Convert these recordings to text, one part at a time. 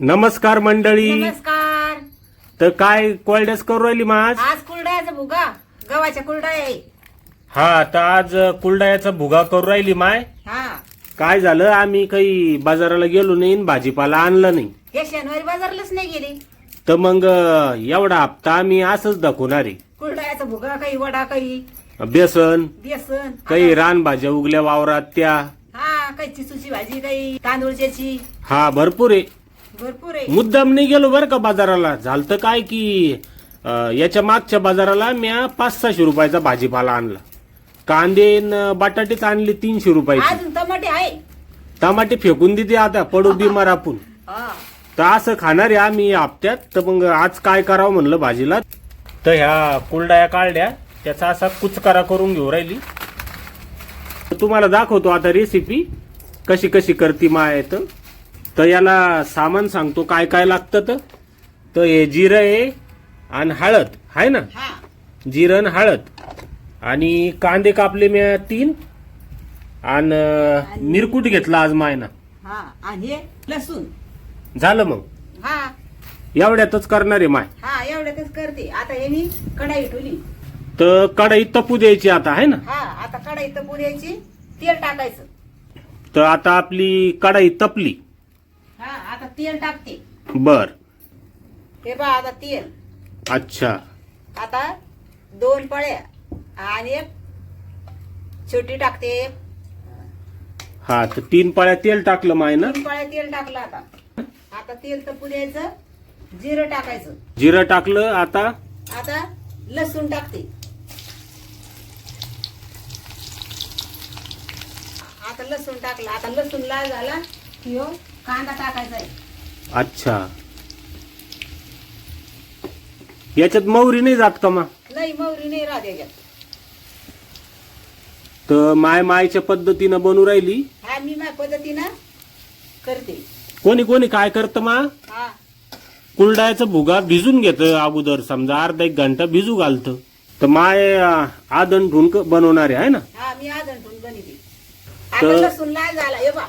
नमस्कार मंडळी. नमस्कार. तर काय कोल्ड्यास करू राहिली माझ आज? कुरडायचा भुगा. गव्हाच्या कुरडाय आहे. हा तर आज कुलडायाचा भुगा करू राहिली माय. हा. काय झालं? आम्ही काही बाजाराला गेलो नाही आणि भाजीपाला आणलं नाही. हे शनिवारी बाजारलाच नाही गेली. तर मग अं, एवढा हप्ता आम्ही असंच दाखवणार आहे. कुरडायचा भुगा काही वडा काही बेसन. बेसन. काही रानभाज्या उगल्या वावरात त्या. हा काही चिसूची भाजी काही तांदूळच्याची. हा भरपूर आहे. भरपूर आहे. मुद्दाम नाही गेलो बरं का बाजाराला. झालं काय की अं, याच्या मागच्या बाजाराला म्या पाच सहाशे रुपयाचा भाजीपाला आणला. कांदे न बटाटेच आणले तीनशे रुपयाचे. अजून टमाटे आहे. टमाटे फेकून देते आता पडू बिमार आपण. हा. तर असं खाणार आहे आम्ही हप्त्यात. तर मग आज काय करावं म्हणलं भाजीला? तर ह्या कुलडाया काढल्या. त्याचा असा कुचकारा करून घेऊ राहिली. तुम्हाला दाखवतो आता रेसिपी कशी कशी करती माय तर तर याला सामान सांगतो काय काय लागतं तर. हे जिरं आहे आणि हळद आहे ना? हा. जिरं आणि हळद. आणि कांदे कापले मी तीन. आणि मिरकूट घेतला आज मायना. हा आणि लसूण. झालं मग? हा. एवढ्यातच करणार आहे माय. हा एवढ्यातच करते. आता हे मी कढाई ठेवली. तर कढई तपू द्यायची आता आहे ना? हा आता कढाई तर पुऱ्याची तेल टाकायचं. तर आता आपली कढई तपली. हा आता तेल टाकते. बर. हे बा आता तेल. अच्छा. आता दोन पळ्या आणि एक छोटी टाकते. हा तर तीन पळ्या तेल टाकलं माय ना तीन पळ्या तेल टाकलं आता. आता तेल तपू द्यायचं जिरं टाकायचं. जिरं टाकलं आता? आता लसूण टाकते. आता लसूण टाकलं. आता लसूण लाल झाला. की हो कांदा टाकायचा आहे. अच्छा. याच्यात मौरी नाही जात का मा नाही मौरी नाही राहत याच्यात. तर माय मायच्या पद्धतीनं बनू राहिली? हा मी माझ्या पद्धतीनं करते. कोणी कोणी काय करतं मा? हा. कुलडायचा भुगा भिजून घेतं अगोदर समजा अर्धा एक घंटा भिजू घालतं. तर माय अं, आदन ढुंक बनवणारे आहे ना? हा मी आज आणून बनवते. आता तर- लसूण लाल झाला हे बा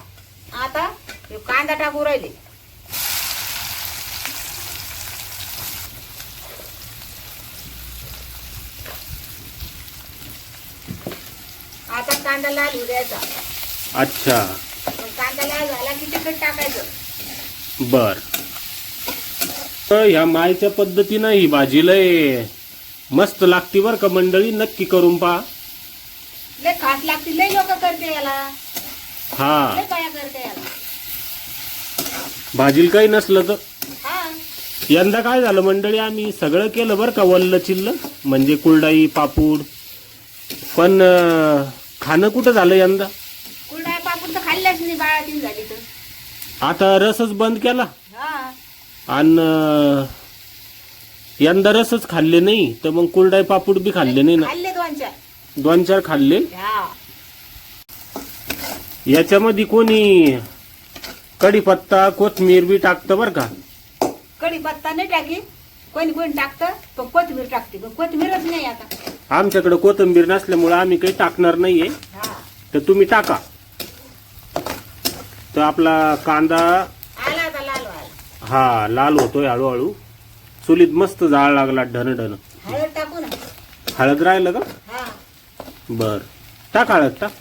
आता हे कांदा टाकू राहिले. आता कांदा लाल होऊ द्यायचा. अच्छा. मग कांदा लाल झाला की तिखट टाकायचं. बर. तर ह्या मायच्या पद्धतीनं ही भाजी लय मस्त लागती बर का मंडळी नक्की करून पहा. लय खास लागते लय लोक करते याला. हा. लय बाया करते याला. भाजीला काही नसलं तर? हा. यंदा काय झालं मंडळी आम्ही सगळं केलं बरं का वल्ल चिल्ल म्हणजे कुलडाई पापूड. पण खाणं कुठं झालं यंदा? कुरडाय पापूड तर खाल्ल्याच नाही बाळातीन झाली तर. आता रसच बंद केला? हा. आणि यंदा रसच खाल्ले नाही तर मग कुलडाई पापूड बी खाल्ले नाही ना? खाल्ले दोन चार खाल्ले? हा. याच्यामध्ये कोणी कढीपत्ता कोथमीर बी टाकतं बरं का. कढीपत्ता नाही टाकी. कोणी कोणी टाकतं पण कोथिंबीर टाकते. पण कोथिंबीरच नाही आता. आमच्याकडे कोथिंबीर नसल्यामुळे आम्ही काही टाकणार नाहीये. हा. तर तुम्ही टाका. तर आपला कांदा आला आता लाल व्हायला हा लाल होतोय हळूहळू. चुलीत मस्त जाळ लागला ढन ढन हळद टाकू ना. हळद राहिलं का? हा. बर. टाक हळद टाक.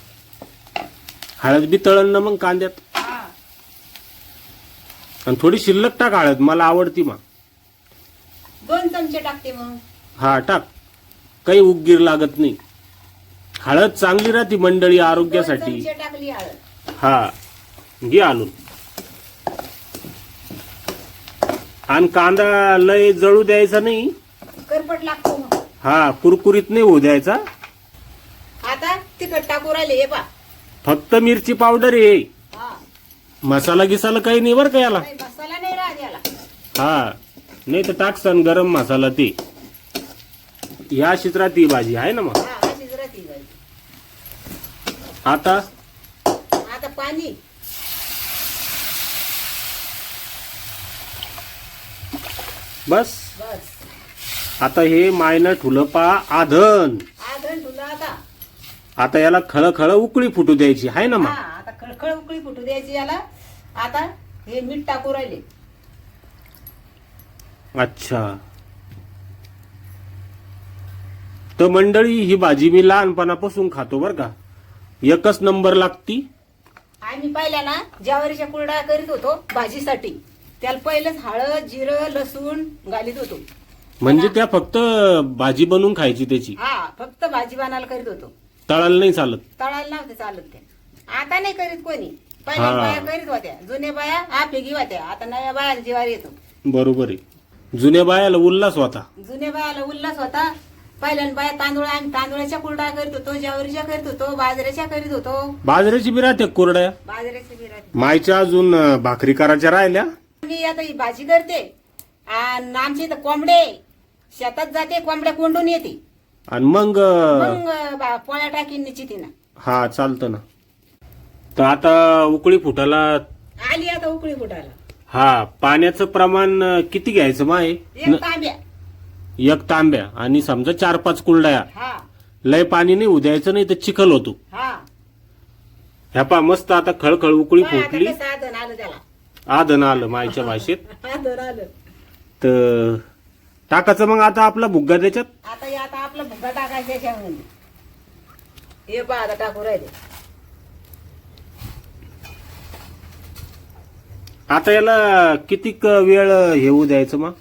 हळद बी तळण ना मग कांद्यात. आणि थोडी शिल्लक टाक हळद मला आवडती मग. दोन चमचे टाकते मग. हा टाक. काही उगगीर लागत नाही. हळद चांगली राहते मंडळी आरोग्यासाठी. चमचे टाकली हळद. हा घे आणून. आणि कांदा लय जळू द्यायचा नाही. करपट लागतो मग. हा कुरकुरीत नाही होऊ द्यायचा. आता तिखट टाकू राहिले हे पा फक्त मिरची पावडर आहे. मसाला गिसाला काही नाही बरं का याला? काही मसाला नाही राहत याला. हा नाही तर टाकसन गरम मसाला ते. या अशीच राहते ही भाजी आहे ना मग? हा अशीच राहते ही भाजी. आता? आता पाणी. बस. बस. आता हे मायनं ठुलं पा आधन. आधण तुला आता. आता याला खळखळ उकळी फुटू द्यायची आहे ना हा मग आता खळखळ उकळी फुटू द्यायची याला. आता हे मीठ टाकू राहिले. अच्छा. तर मंडळी ही भाजी मी लहानपणापासून खातो बर का. एकच नंबर लागती. आम्ही पहिल्या ना ज्वारीच्या कुरडा करीत होतो भाजीसाठी त्याला पहिलेच हळद जिरं लसूण घालीत होतो. म्हणजे त्या फक्त भाजी बनवून खायची त्याची? हा फक्त भाजी बनायला करीत होतो. तळाला नाही चालत. तळायला नव्हते चालत ते. आता नाही करीत कोणी. पहिल्या हा. बाया करीत होत्या जुन्या बाया हा फेगी होत्या. आता नव्या बाया जिवार येतो. बरोबर आहे. जुन्या बायाला उल्हास होता. जुन्या बायाला उल्हास होता. पहिल्यान बाया तांदूळ आम्ही तांदूळाच्या कुरडा करीत होतो ज्वारीच्या करीत होतो बाजऱ्याच्या करीत होतो. बाजरीची बी राहते कोरड्या? बाजऱ्याच्या बिरात मायच्या अजून अं, भाकरी करायच्या राहिल्या? मी आता ही भाजी करते. आणि आमच्या इथं कोंबडे शेतात जाते कोंबड्या कोंडून येते. आणि मग अं, मग बा- पोळ्या टाकीन निश्चितीनं. हा चालतं ना. तर आता उकळी फुटाला आली आता उकळी फुटायला. हा पाण्याचं प्रमाण अं, किती घ्यायचं माय? एक तांब्या. एक तांब्या. आणि समजा चार पाच कुलड्या हा. लय पाणी नाही उद्यायचं नाही तर चिखल होतो. हा. ह्या पा मस्त आता खळखळ उकळी आता फुटली. कसं आदन आलं त्याला? आदन आलं मायच्या भाषेत. आदन आलं. तर टाकायचं मग आता आपला भुग्गा त्याच्यात? आता हे आता आपला भुगा टाकायचा याच्यामध्ये हे पहा आता टाकू राहिले. आता याला किती वेळ येऊ द्यायचं मग?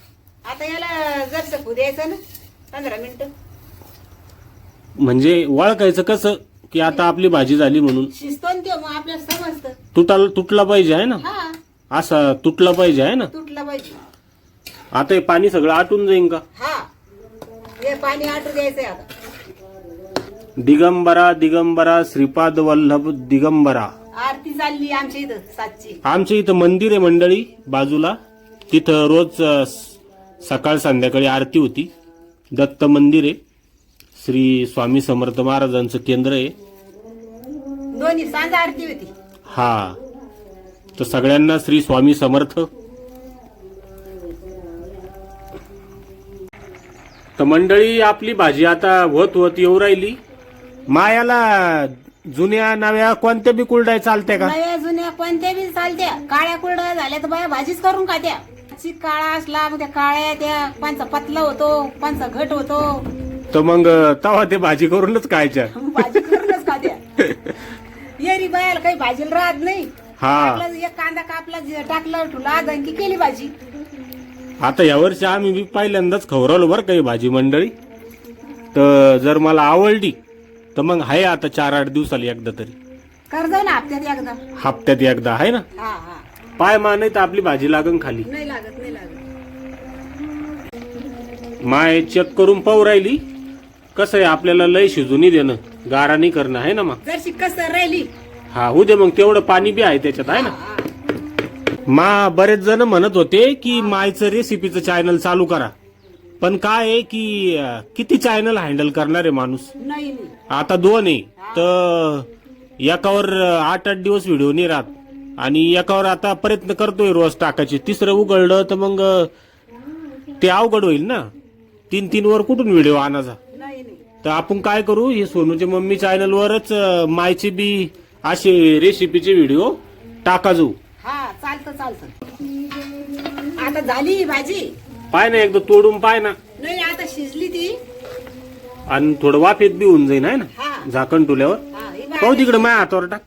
आता याला जर सकू द्यायचं ना पंधरा मिनिटं. म्हणजे वळखायचं कसं? की आता आपली भाजी झाली म्हणून. शिजतो ना ते मग आपल्याला समजतं. तुटाला तुटला पाहिजे आहे ना? हा. असा तुटला पाहिजे आहे ना? तुटला पाहिजे. आता हे पाणी सगळं आटून जाईन का? हा. हे पाणी आटू द्यायचंय आता. दिगंबरा दिगंबरा श्रीपाद वल्लभ दिगंबरा. चालली आमच्या इथं सातची. आमच्या इथं मंदिर आहे मंडळी बाजूला. तिथं रोज अ, स- सकाळ संध्याकाळी आरती होती. दत्त मंदिर आहे. श्री स्वामी समर्थ महाराजांचं केंद्र आहे. दोन्ही सांज आरती होती. हा. तर सगळ्यांना श्री स्वामी समर्थ. तर मंडळी आपली भाजी आता होत होत येऊ राहिली. मायाला जुन्या नव्या कोणत्या बी कुलडाय चालत्या का? नव्या जुन्या कोणत्या बी चालत्या. काळ्या कुरड्या झाल्या तर बाया भाजीच करून खात्या. ची काळा असला मग त्या काळ्या त्या कोणचा पतला होतो कोणचा घट होतो. तर मग तवा ते भाजी करूनच खायच्या. भाजी करूनच खात्या. येरी बायाला काही भाजीला राहत नाही. हा. आपला एक कांदा कापला टाकला ठुला दणकी केली भाजी. आता यावर्षी आम्ही बी पहिल्यांदाच खवरावलो बरं काही भाजी मंडळी. तर जर मला आवडली तर मग आहे आता चार आठ दिवसाला एकदा तरी. कर्ज ना हप्त्यात एकदा. हप्त्यात एकदा आहे ना? हा हा. पाय मा नाही तर आपली भाजी लागन खाली. नाही लागत नाही लागत. माय चेक करून पाहू राहिली. कसं आहे आपल्याला लय शिजूनी देणं. गारा नाही करणं आहे ना मग जर राहिली. हा होऊ दे मग तेवढं पाणी बी आहे त्याच्यात आहे ना? हा, मा बरेच जण म्हणत होते की मायचं रेसिपीचं चॅनल चालू करा. पण काय आहे की अं, किती चॅनल हँडल करणार आहे माणूस? नाही नाही. आता दोन आहे. तर एकावर आठ आठ दिवस व्हिडिओ नाही राहत. आणि एकावर आता प्रयत्न करतोय रोज टाकायचे. तिसरं उघडलं तर मग ते अवघड होईल ना? तीन तीन वर कुठून व्हिडिओ आणायचा? नाही नाही. तर आपण काय करू? हे सोनूच्या मम्मी चॅनलवरच मायचे बी असे रेसिपीचे व्हिडिओ टाका जाऊ हा चालतं चालतं. आता झाली ही भाजी? पाय ना एकदा तोडून पाय ना. नाही आता शिजली ती. आणि थोडं वाफेत बी होऊन जाईन आहे ना? झाकण टुल्यावर पाहू तिकडे माझ्या हातावर टाक.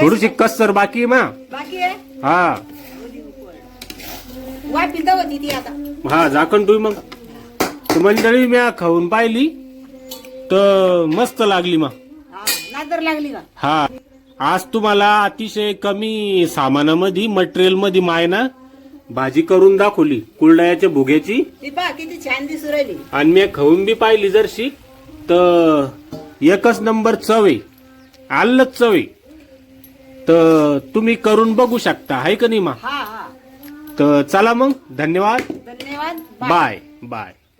थोडीशी कसर बाकी मा. हा. हा झाकण टुई मग. मंडळी म्या खाऊन पाहिली. तर मस्त लागली मा. लागली का? हा. आज तुम्हाला अतिशय कमी सामानामध्ये मटेरियलमध्ये मायना भाजी करून दाखवली. कुलडायाच्या भुग्याची. ती पहा किती छान दिसू राहिली. आणि मी खाऊन बी पाहिली जरशी. तर एकच नंबर चव. आहे आल्लच चव. आहे तर तुम्ही करून बघू शकता आहे का नाही मा? हा हा. तर चला मग धन्यवाद. धन्यवाद. Bye bye.